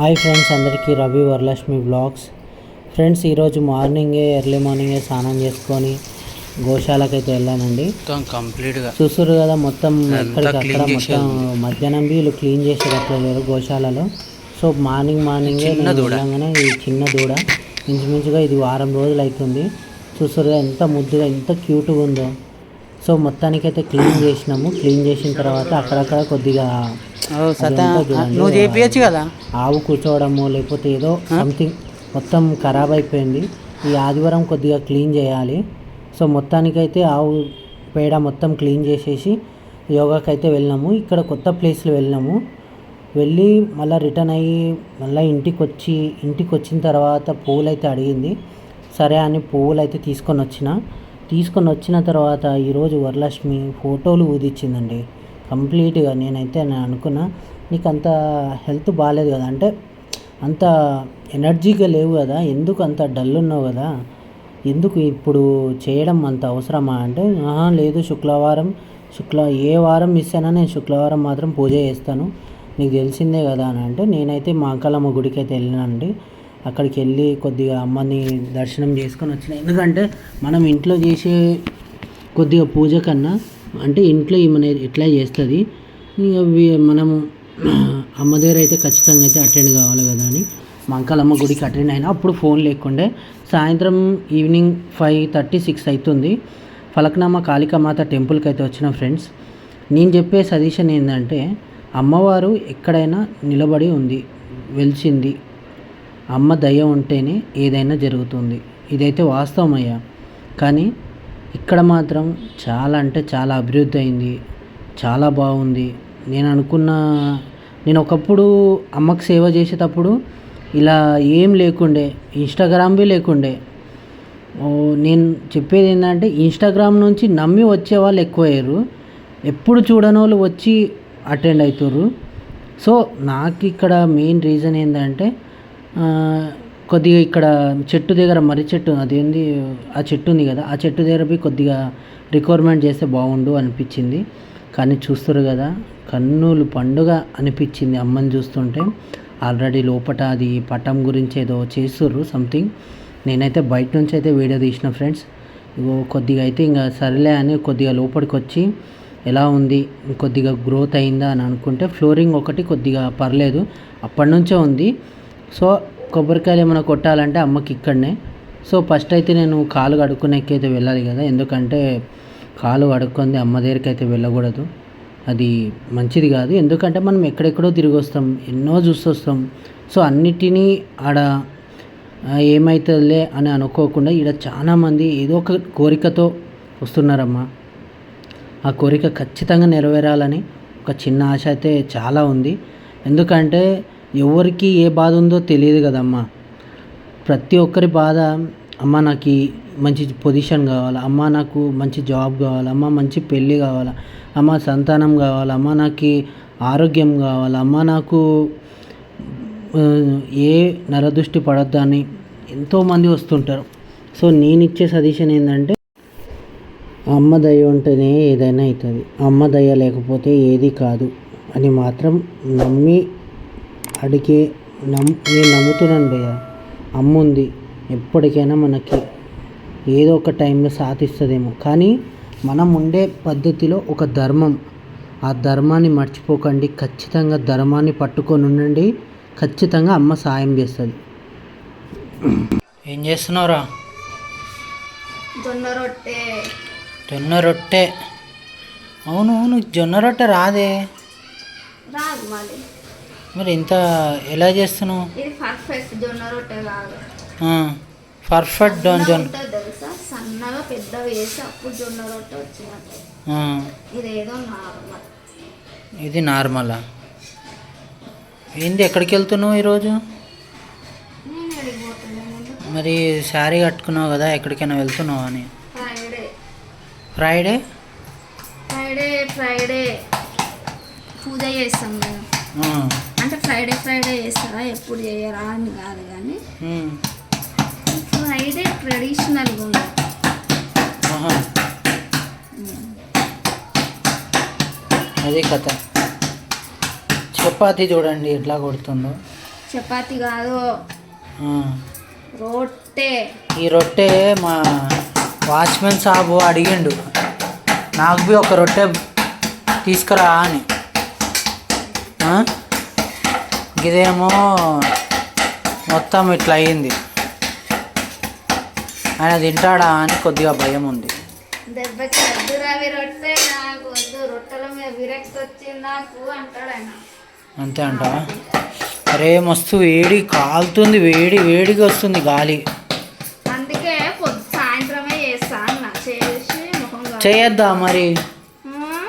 Hi friends అందరికీ Ravi Varalakshmi blogs friends ఈరోజు మార్నింగే ఎర్లీ మార్నింగే స్నానం చేసుకొని గోశాలకైతే వెళ్ళానండి. మొత్తం కంప్లీట్గా. చూసారు కదా మొత్తం ఎక్కడికక్కడ మొత్తం మధ్యాహ్నం వీళ్ళు క్లీన్ చేసేటట్లు లేరు గోశాలలో. సో మార్నింగ్ మార్నింగే. వెళ్ళంగానే ఈ చిన్న దూడ. ఇంచుమించుగా ఇది వారం రోజులు అవుతుంది చూసారు కదా ఎంత ముద్దుగా ఎంత క్యూట్గా ఉందో. సో మొత్తానికైతే క్లీన్ చేసినాము. క్లీన్ చేసిన తర్వాత అక్కడక్కడ కొద్దిగా. నువ్వు చేపించచ్చు కదా? ఆవు కూర్చోవడము లేకపోతే ఏదో సంథింగ్ మొత్తం ఖరాబ్ అయిపోయింది. ఈ ఆదివారం కొద్దిగా క్లీన్ చేయాలి. సో మొత్తానికైతే ఆవు పేడ మొత్తం క్లీన్ చేసేసి యోగాకి అయితే వెళ్ళినాము. ఇక్కడ కొత్త ప్లేస్లో వెళ్ళినాము. వెళ్ళి మళ్ళీ రిటర్న్ అయ్యి మళ్ళీ ఇంటికి వచ్చి ఇంటికి వచ్చిన తర్వాత పువ్వులు అయితే అడిగింది. సరే అని పువ్వులు అయితే తీసుకొని వచ్చిన. తీసుకొని వచ్చిన తర్వాత ఈరోజు వరలక్ష్మి ఫోటోలు ఊదిచ్చిందండి. కంప్లీట్గా నేనైతే నేను అనుకున్నా నీకు అంత హెల్త్ బాగాలేదు కదా అంటే అంత ఎనర్జీగా లేవు కదా ఎందుకు అంత డల్ ఉన్నావు కదా ఎందుకు ఇప్పుడు చేయడం అంత అవసరమా అంటే లేదు శుక్రవారం శుక్ల ఏ వారం మిస్ అయినా నేను శుక్రవారం మాత్రం పూజ చేస్తాను నీకు తెలిసిందే కదా అని అంటే నేనైతే మా అంకలమ్మ గుడికి అయితే వెళ్ళినానండి అక్కడికి వెళ్ళి కొద్దిగా అమ్మని దర్శనం చేసుకొని వచ్చిన. ఎందుకంటే మనం ఇంట్లో చేసే కొద్దిగా పూజ కన్నా అంటే ఇంట్లో ఈమె ఎట్లా చేస్తుంది ఇక మనము అమ్మ దగ్గర అయితే ఖచ్చితంగా అయితే అటెండ్ కావాలి కదా అని. మా గుడికి అటెండ్ అయినా అప్పుడు ఫోన్ లేకుండే. సాయంత్రం ఈవినింగ్ ఫైవ్ థర్టీ సిక్స్ అవుతుంది. ఫలక్నామా కాళికామాత టెంపుల్కి అయితే వచ్చిన ఫ్రెండ్స్ నేను చెప్పే సజెషన్ ఏంటంటే అమ్మవారు ఎక్కడైనా నిలబడి ఉంది వెలిచింది అమ్మ దయ ఉంటేనే ఏదైనా జరుగుతుంది. ఇదైతే వాస్తవం అయ్యా కానీ ఇక్కడ మాత్రం చాలా అంటే చాలా అభివృద్ధి అయింది. చాలా బాగుంది. నేను అనుకున్న నేను ఒకప్పుడు అమ్మకు సేవ చేసేటప్పుడు ఇలా ఏం లేకుండే ఇన్స్టాగ్రామ్వి లేకుండే. నేను చెప్పేది ఏంటంటే ఇన్స్టాగ్రామ్ నుంచి నమ్మి వచ్చే వాళ్ళు ఎక్కువయ్యారు. ఎప్పుడు చూడని వాళ్ళు వచ్చి అటెండ్ అవుతారు సో నాకు ఇక్కడ మెయిన్ రీజన్ ఏంటంటే కొద్దిగా ఇక్కడ చెట్టు దగ్గర మర్రి చెట్టు అదేంది ఆ చెట్టు ఉంది కదా ఆ చెట్టు దగ్గర పోయి కొద్దిగా రిక్వైర్మెంట్ చేస్తే బాగుండు అనిపించింది. కానీ చూస్తారు కదా కన్నులు పండుగ అనిపించింది అమ్మని చూస్తుంటే. ఆల్రెడీ లోపట అది పటం గురించి ఏదో చేస్తుర్రు సంథింగ్ నేనైతే బయట నుంచి అయితే వీడియో తీసిన ఫ్రెండ్స్. ఇగో కొద్దిగా అయితే ఇంకా సరేలే అని కొద్దిగా లోపలికి వచ్చి ఎలా ఉంది కొద్దిగా గ్రోత్ అయిందా అని అనుకుంటే ఫ్లోరింగ్ ఒకటి కొద్దిగా పర్లేదు అప్పటి నుంచే ఉంది. సో కొబ్బరికాయలు ఏమైనా కొట్టాలంటే అమ్మకి ఇక్కడనే. సో ఫస్ట్ అయితే నేను కాలు కడుక్కునేకి అయితే వెళ్ళాలి కదా. ఎందుకంటే కాలు కడుక్కుంది అమ్మ దగ్గరికి అయితే వెళ్ళకూడదు. అది మంచిది కాదు. ఎందుకంటే మనం ఎక్కడెక్కడో తిరిగి వస్తాం ఎన్నో చూస్తొస్తాం సో అన్నిటినీ ఆడ ఏమవుతుందిలే అని అనుకోకుండా ఇక్కడ చాలామంది ఏదో ఒక కోరికతో వస్తున్నారమ్మా. ఆ కోరిక ఖచ్చితంగా నెరవేరాలని ఒక చిన్న ఆశ అయితే చాలా ఉంది. ఎందుకంటే ఎవరికి ఏ బాధ ఉందో తెలియదు కదమ్మా. ప్రతి ఒక్కరి బాధ అమ్మ నాకు మంచి పొజిషన్ కావాలి అమ్మ నాకు మంచి జాబ్ కావాలి అమ్మ మంచి పెళ్ళి కావాలి అమ్మ సంతానం కావాలి అమ్మ నాకు ఆరోగ్యం కావాలి అమ్మ నాకు ఏ నరదృష్టి పడొద్దని ఎంతోమంది వస్తుంటారు. సో నేను ఇచ్చే సజెషన్ ఏంటంటే అమ్మ దయ ఉంటేనే ఏదైనా అవుతుంది అమ్మ దయ లేకపోతే ఏది కాదు అని మాత్రం నమ్మి అడిగే నమ్ నేను నమ్ముతున్నాను భయ్య. అమ్మ ఉంది ఎప్పటికైనా మనకి ఏదో ఒక టైంలో సాధిస్తుందేమో. కానీ మనం ఉండే పద్ధతిలో ఒక ధర్మం. ఆ ధర్మాన్ని మర్చిపోకండి. ఖచ్చితంగా ధర్మాన్ని పట్టుకొని ఉండండి. ఖచ్చితంగా అమ్మ సాయం చేస్తుంది. ఏం చేస్తున్నావురా? జొన్న రొట్టె. జొన్న రొట్టె? అవును నువ్వు జొన్న రొట్టె రాదే. రాదు మళ్ళీ మరి ఇంత ఎలా చేస్తున్నావు? ఇది పర్ఫెక్ట్ జొన్న రొట్టె కాదు పర్ఫెక్ట్ జొన్న జొన్న. ఉంటుంది తెలుసా? సన్నగా పెద్ద వేసి అప్పుడు జొన్న రొట్టె వచ్చినట్టు. ఇదేదో నార్మల్. ఇది నార్మలా? ఏంది ఎక్కడికి వెళ్తున్నావు ఈరోజు? మరి శారీ కట్టుకున్నావు కదా ఎక్కడికైనా వెళ్తున్నావు అని? ఫ్రైడే. ఫ్రైడే? Friday Friday. పూజ చేస్తాం మేము. అంటే ఫ్రైడే ఫ్రైడే చేస్తారా? ఎప్పుడు చేయరా అని కాదు కానీ ఫ్రైడే ట్రెడిషనల్గా ఉంది. అది కథ. చపాతీ చూడండి ఎట్లా కొడుతుందో. చపాతి కాదు. రొట్టె. ఈ రొట్టె మా వాచ్మెన్ సాబు అడిగిండు. నాకు బి ఒక రొట్టె తీసుకురా అని. ఆ? ఇదేమో మొత్తం ఇట్లా అయింది ఆయన తింటాడా అని కొద్దిగా భయం ఉంది. దెబ్బకి వద్దు రవి రొట్టె నాకు వద్దు. రొట్టెల మీద విరక్తి వచ్చింది నాకు అంటాడు ఆయన. అంతే అంటావా అరే మస్తు వేడి కాలుతుంది వేడి వేడిగా వస్తుంది గాలి. అందుకే సాయంత్రమే చేస్తా చేసి. చేయొద్దా మరి ఉమ్.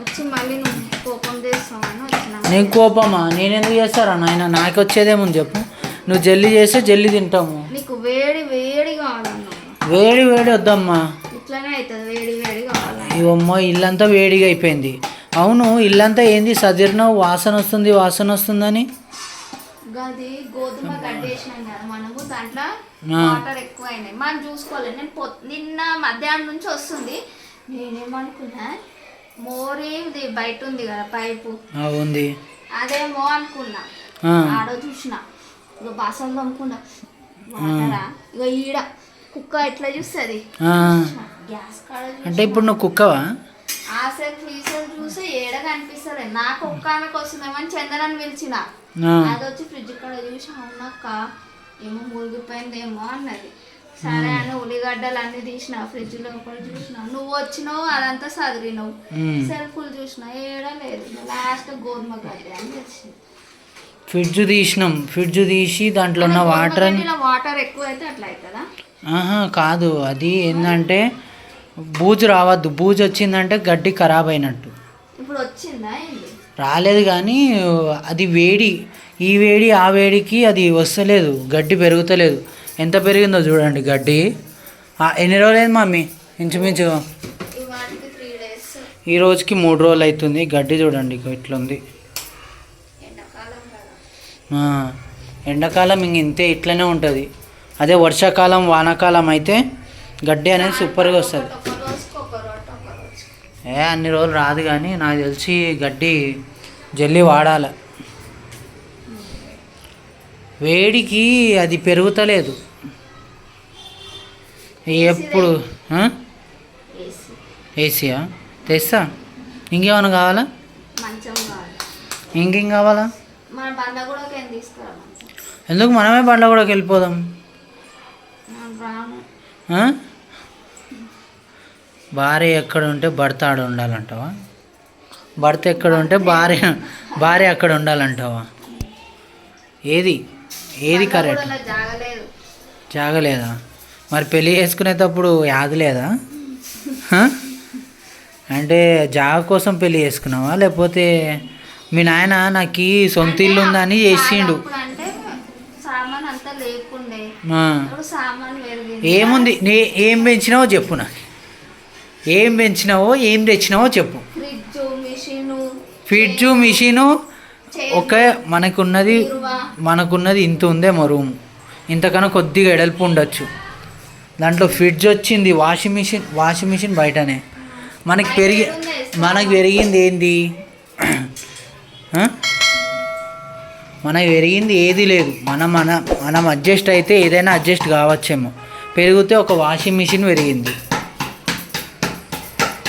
వచ్చి మళ్ళీ నువ్వు కోపం చేస్తామని వచ్చిన నీకు కోపమా? నేనెందుకు చేస్తారా నాయన? నాకు వచ్చేదేముంది చెప్పు. నువ్వు జల్లి చేస్తే జల్లి తింటాము. నీకు వేడి వేడి కావాలన్నా. వేడి వేడి వద్దమ్మా. ఇట్లనే అవుతుంది వేడి వేడి కావాలన్నా. ఇవమ్మో ఇల్లంతా వేడిగా అయిపోయింది. అవును ఇల్లంతా ఏంది? సదిరినావు వాసన వస్తుంది వాసన వస్తుందని. గది గోధుమ గడ్డి వేసినాం కదా మనము దాంట్లో ఆ. వాటర్ ఎక్కువ అయినాయి మనం చూసుకోలేదు నేను నిన్న మధ్యాహ్నం నుంచి వస్తుంది. నేనేమనుకున్నా మోరీ ఇది బయట ఉంది కదా పైపు. ఉంది. అదేమో అనుకున్నా. ఆడో చూసిన. ఇక బాసలు తమ్ముకున్నా. ఇక ఈడ. కుక్క ఎట్లా చూస్తుంది. గ్యాస్ కాడ. అంటే ఇప్పుడు నువ్వు కుక్కవా? ఆ ఈ సెల్ఫ్ చూసి ఏడ కనిపిస్తలేదు. నాకు ఒక్క ఆమెకు వస్తుందేమని చందనని పిలిచిన. అది వచ్చి ఫ్రిడ్జ్ కాడ చూసి అవునక్క ఏమో మునిగిపోయిందేమో అన్నది. సరే అని ఉల్లిగడ్డలు అన్ని తీసిన ఫ్రిడ్జ్ లోపల చూసిన నువ్వు వచ్చినావు అదంతా సదిరినావు. సెల్ఫ్లు చూసిన ఏడ లేదు. లాస్ట్ గోధుమ గడ్డ అని తెలిసింది. ఫ్రిడ్జ్ తీసినాం. ఫ్రిడ్జ్ తీసి దాంట్లో ఉన్న వాటర్ వాటర్ ఎక్కువ అయితే అట్లా అవుతుందా ఆహా కాదు. అది ఏంటంటే బూజు రావద్దు. బూజు వచ్చిందంటే గడ్డి ఖరాబ్ అయినట్టు. ఇప్పుడు వచ్చిందా రాలేదు కానీ అది వేడి. ఈ వేడి ఆ వేడికి అది వస్తలేదు. గడ్డి పెరుగుతలేదు. ఎంత పెరిగిందో చూడండి గడ్డి. ఎన్ని రోజులైంది మమ్మీ? ఇంచుమించు. ఈ రోజుకి మూడు రోజులు అవుతుంది. గడ్డి చూడండి ఇట్లుంది. ఎండాకాలం ఇంక ఇంతే ఇట్లనే ఉంటుంది. అదే వర్షాకాలం వానాకాలం అయితే గడ్డి అనేది సూపర్గా వస్తుంది. ఏ అన్ని రోజులు రాదు కానీ నాకు తెలిసి గడ్డి జల్లి వాడాలి. వేడికి అది పెరుగుతలేదు. ఎప్పుడు ఏసీయా? తెస్తా. ఇంకేమైనా కావాలా? ఇంకేం కావాలా? ఎందుకు మనమే బండ్ల కూడా వెళ్ళిపోదాం? భార్య ఎక్కడ ఉంటే భర్త ఆడ ఉండాలంటావా? భర్త ఎక్కడ ఉంటే భార్య భార్య అక్కడ ఉండాలంటావా? ఏది? ఏది కరెక్ట్? జాగలేదు. మరి పెళ్ళి చేసుకునేటప్పుడు యాది లేదా? అంటే జాగ కోసం పెళ్ళి చేసుకున్నావా? లేకపోతే మీ నాయన నాకు సొంత ఇల్లు ఉందని చేసిండు. ఏముంది? నీ ఏం పెంచినావో చెప్పు నాకు. ఏం పెంచినావో ఏం తెచ్చినావో చెప్పు. ఫ్రిడ్జ్ మిషను ఒక మనకున్నది మనకున్నది ఇంత ఉందేమో రూమ్. ఇంతకన్నా కొద్దిగా ఎడల్పు ఉండొచ్చు. దాంట్లో ఫ్రిడ్జ్ వచ్చింది వాషింగ్ మిషన్ వాషింగ్ మిషన్ బయటనే. మనకి పెరిగి మనకి పెరిగింది ఏంది? మనకి పెరిగింది ఏది లేదు. మనం మన మనం అడ్జస్ట్ అయితే ఏదైనా అడ్జస్ట్ కావచ్చేమో. పెరిగితే ఒక వాషింగ్ మిషన్ పెరిగింది.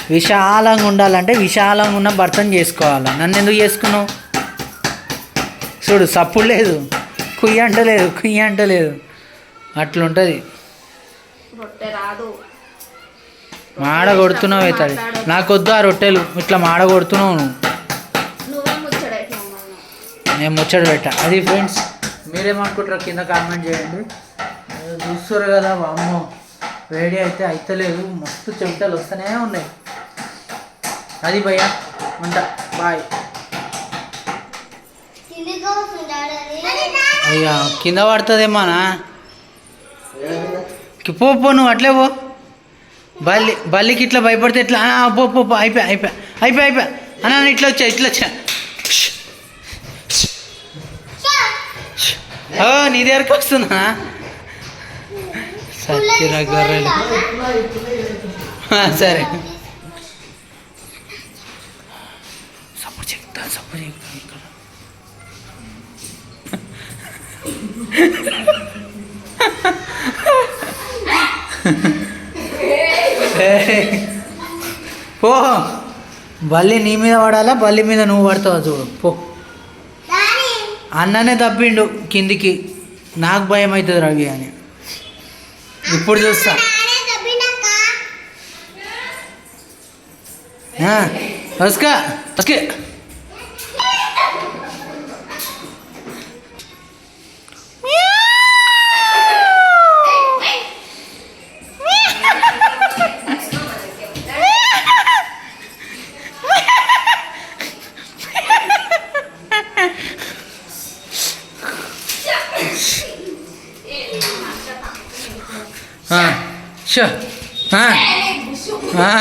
విశాలంగా ఉండాలంటే విశాలంగా ఉన్న భర్తను చేసుకోవాలి. నన్ను ఎందుకు చేసుకున్నావు? చూడు సప్పుడు లేదు. కుయ్యి అంటలేదు కుయ్యి అంటలేదు అట్లుంటుంది. మాడ కొడుతున్నావు అవుతుంది నాకొద్దు ఆ రొట్టెలు. ఇట్లా మాడ కొడుతున్నావు నువ్వు. నేను ముచ్చట పెట్టా. అది ఫ్రెండ్స్ మీరేమనుకుంటారో కింద కామెంట్ చేయండి. చూస్తారు కదా అమ్మో వేడి అయితే అయితలేదు. మస్తు చెమటలు వస్తూనే ఉన్నాయి. అది భయ్యా ఉంటా బాయ్. అయ్యా కింద పడుతుందేమోనా కి- పో పో నువ్వు అట్లే పో. బల్లి బల్లికి ఇట్లా భయపడితే ఇట్లా పో పో అయిపోయా అయిపోయా అయిపోయా అయిపోయా. అన్నా ఇట్లా వచ్చా ఇట్లా వచ్చా. ఓ నీ దగ్గరకు వస్తున్నా. సత్యరా గొర్రెలు సరే. సపోర్ట్ చెప్తా సపోర్ట్ పో. బల్లి నీ మీద పడాలా? బల్లి మీద నువ్వు పడతావు చూడు. పో. అన్ననే తప్పిండు కిందికి. నాకు భయం అవుతుంది రవి అని. ఇప్పుడు చూస్తా. వస్కా వస్కే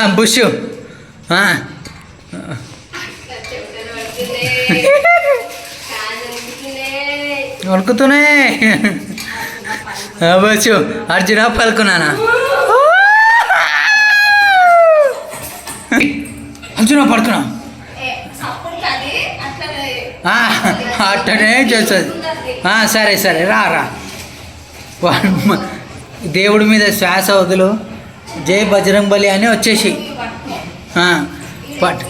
బుష్. ఆ, బుష్ అర్జున పలుకున్నానా అర్జున పడుతున్నా అట్టనే చేస్తుంది. సరే సరే రా రా. దేవుడి మీద శ్వాస వదులు. జై బజరంగ్ బలి అని వచ్చేసి. పట్.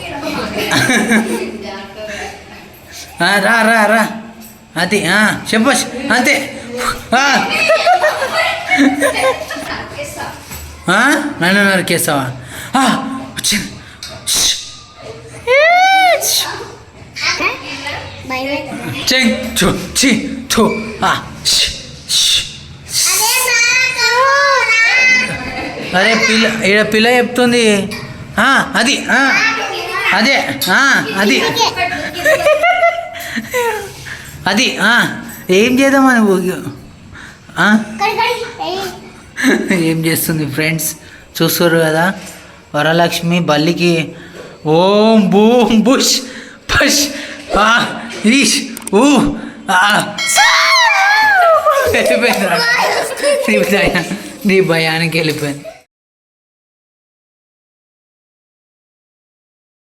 రా రా రా. అది చెప్పస్ అంతే. నన్ను నరికేస్తావా వచ్చింది చెంగ్ చు చి థు అరే పిల్ల ఈడ పిల్ల చెప్తుంది. అది అదే అది. అది ఏం చేద్దామని ఏం చేస్తుంది ఫ్రెండ్స్? చూస్తారు కదా? వరలక్ష్మి బల్లికి ఓం బూమ్ బుష్ పష్ ఈష్ ఊ నీ భయానికి వెళ్ళిపోయింది.